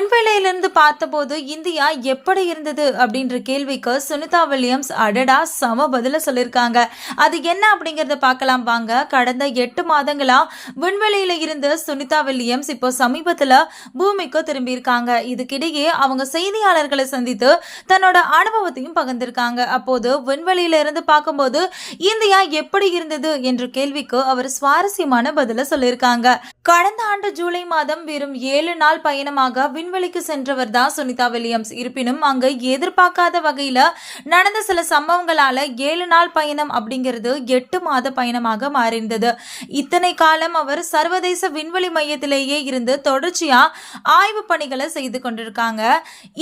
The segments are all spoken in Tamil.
விண்வெளியிலிருந்து பார்த்தபோது இந்தியா எப்படி இருந்தது அப்படின்ற கேள்விக்கு சுனிதா வில்லியம்ஸ் அடடா சம பதில சொல்லியிருக்காங்க. அது என்ன அப்படிங்கறத பார்க்கலாம் வாங்க. கடந்த எட்டு மாதங்களா விண்வெளியில இருந்து சுனிதா வில்லியம்ஸ் இப்போ சமீபத்துல பூமிக்கு திரும்பியிருக்காங்க. இதுக்கிடையே அவங்க செய்தியாளர்களை சந்தித்து தன்னோட அனுபவத்தையும் பகிர்ந்திருக்காங்க. அப்போது விண்வெளியில இருந்து பார்க்கும்போது இந்தியா எப்படி இருந்தது என்ற கேள்விக்கு அவர் சுவாரஸ்யமான பதில சொல்லியிருக்காங்க. கடந்த ஆண்டு ஜூலை மாதம் வெறும் ஏழு நாள் பயணமாக விண்வெளிக்கு சென்றவர் தான் சுனிதா வில்லியம்ஸ். இருப்பினும் அங்கு எதிர்பார்க்காத வகையில நடந்த சில சம்பவங்களால ஏழு நாள் பயணம் அப்படிங்கிறது எட்டு மாத பயணமாக மாறியிருந்தது. இத்தனை காலம் அவர் சர்வதேச விண்வெளி மையத்திலேயே இருந்து தொடர்ச்சியா ஆய்வு பணிகளை செய்து கொண்டிருக்காங்க.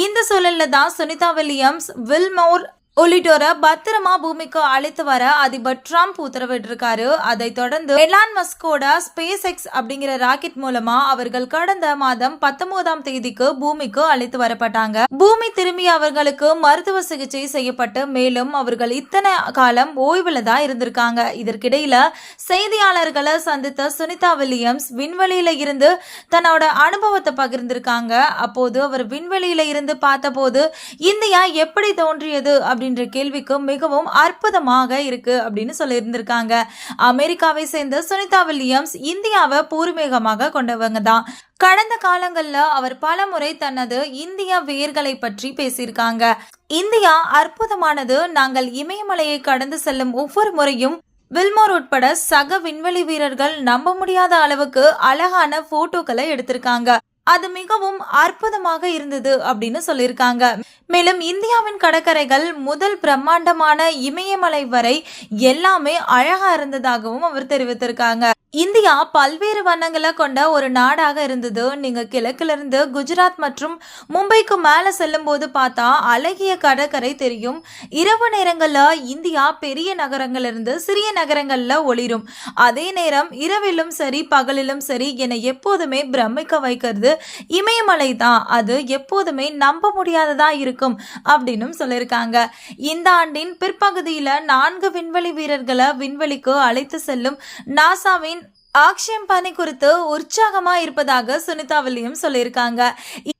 இந்த சூழல்ல தான் சுனிதா வில்லியம்ஸ் வில்மோர் உள்ளிட்டோரை பத்திரமா பூமிக்கு அழைத்து வர அதிபர் ட்ரம்ப் உத்தரவிட்டிருக்காரு. அதைத் தொடர்ந்து எலான் மஸ்கோட ஸ்பேஸ் எக்ஸ் அப்படிங்கிற ராக்கெட் மூலமா அவர்கள் கடந்த மாதம் பத்தொன்பதாம் தேதிக்கு பூமிக்கு அழைத்து வரப்பட்டாங்க. பூமி திரும்பிய அவர்களுக்கு மருத்துவ சிகிச்சை செய்யப்பட்டு மேலும் அவர்கள் இத்தனை காலம் ஓய்வுல தான் இருந்திருக்காங்க. இதற்கிடையில செய்தியாளர்களை சந்தித்த சுனிதா வில்லியம்ஸ் விண்வெளியில இருந்து தன்னோட அனுபவத்தை பகிர்ந்திருக்காங்க. அப்போது அவர் விண்வெளியில இருந்து பார்த்தபோது இந்தியா எப்படி தோன்றியது? அப்படின்ற கேள்விக்கு மிகவும் அற்புதமாக இருக்கு அப்படின்னு சொல்லியிருந்திருக்காங்க. அமெரிக்காவை சேர்ந்த சுனிதா வில்லியம்ஸ் இந்தியாவை பூர்வீகமாக கொண்டவங்க தான். கடந்த காலங்களில் அவர் பலமுறை தனது இந்திய வேர்களை பற்றி பேசியிருக்காங்க. இந்தியா அற்புதமானது. நாங்கள் இமயமலையை கடந்து செல்லும் ஒவ்வொரு முறையும் வில்மோர் உட்பட சக விண்வெளி வீரர்கள் நம்ப முடியாத அளவுக்கு அழகான போட்டோக்களை எடுத்திருக்காங்க. அது மிகவும் அற்புதமாக இருந்தது அப்படின்னு சொல்லியிருக்காங்க. மேலும் இந்தியாவின் கடற்கரைகள் முதல் பிரம்மாண்டமான இமயமலை வரை எல்லாமே அழகா இருந்ததாகவும் அவர் தெரிவித்திருக்காங்க. இந்தியா பல்வேறு வண்ணங்களை கொண்ட ஒரு நாடாக இருந்தது. நீங்க கிழக்குல இருந்து குஜராத் மற்றும் மும்பைக்கு மேல செல்லும் போது பார்த்தா அழகிய கடற்கரை தெரியும். இரவு நேரங்கள்ல இந்தியா பெரிய நகரங்கள்ல இருந்து சிறிய நகரங்கள்ல ஒளிரும். அதே நேரம் இரவிலும் சரி பகலிலும் சரி என்னை எப்போதுமே பிரமிக்க வைக்கிறது இமயமலை தான். அது எப்போதுமே நம்ப முடியாததா இருக்கும் அப்படின்னும் சொல்லியிருக்காங்க. இந்த ஆண்டின் பிற்பகுதியில நான்கு விண்வெளி வீரர்களை விண்வெளிக்கு அழைத்து செல்லும் நாசாவின் ஆக்ஷியம் பணி குறித்து உற்சாகமா இருப்பதாக சுனிதா வில்லியம் சொல்லியிருக்காங்க.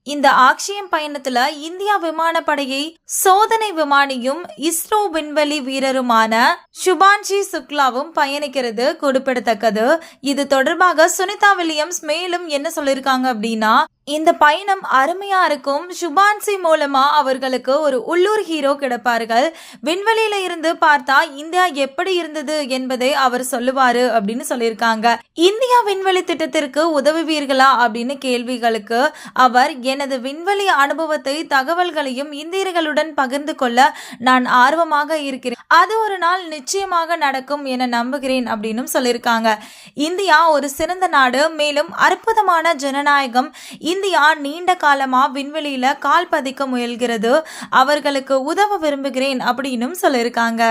இந்த ஆக்ஷியம் பயணத்துல இந்தியா விமானப்படையை சோதனை விமானியும் இஸ்ரோ விண்வெளி வீரருமான சுபான்ஜி சுக்லாவும் பயணிக்கிறது குறிப்பிடத்தக்கது. இது தொடர்பாக சுனிதா வில்லியம்ஸ் மேலும் என்ன சொல்லியிருக்காங்க அப்படின்னா இந்த பயணம் அருமையா இருக்கும். சுபான்சி மூலமா அவர்களுக்கு ஒரு உள்ளூர் ஹீரோ கிடைப்பார்கள். விண்வெளியில இருந்து பார்த்தா இந்தியா எப்படி இருந்தது என்பதை அவர் சொல்லுவாரு அப்படின்னு சொல்லியிருக்காங்க. இந்தியா விண்வெளி திட்டத்திற்கு உதவுவீர்களா அப்படின்னு கேள்விகளுக்கு அவர் எனது விண்வெளி அனுபவத்தை தகவல்களையும் இந்தியர்களுடன் பகிர்ந்து கொள்ள நான் ஆர்வமாக இருக்கிறேன். அது ஒரு நாள் நிச்சயமாக நடக்கும் என நம்புகிறேன் அப்படின்னு சொல்லியிருக்காங்க. இந்தியா ஒரு சிறந்த நாடு மேலும் அற்புதமான ஜனநாயகம். இந்தியா நீண்ட காலமா விண்வெளியில கால் பதிக்க முயல்கிறது. அவர்களுக்கு உதவ விரும்புகிறேன் அப்படின்னும் சொல்லியிருக்காங்க.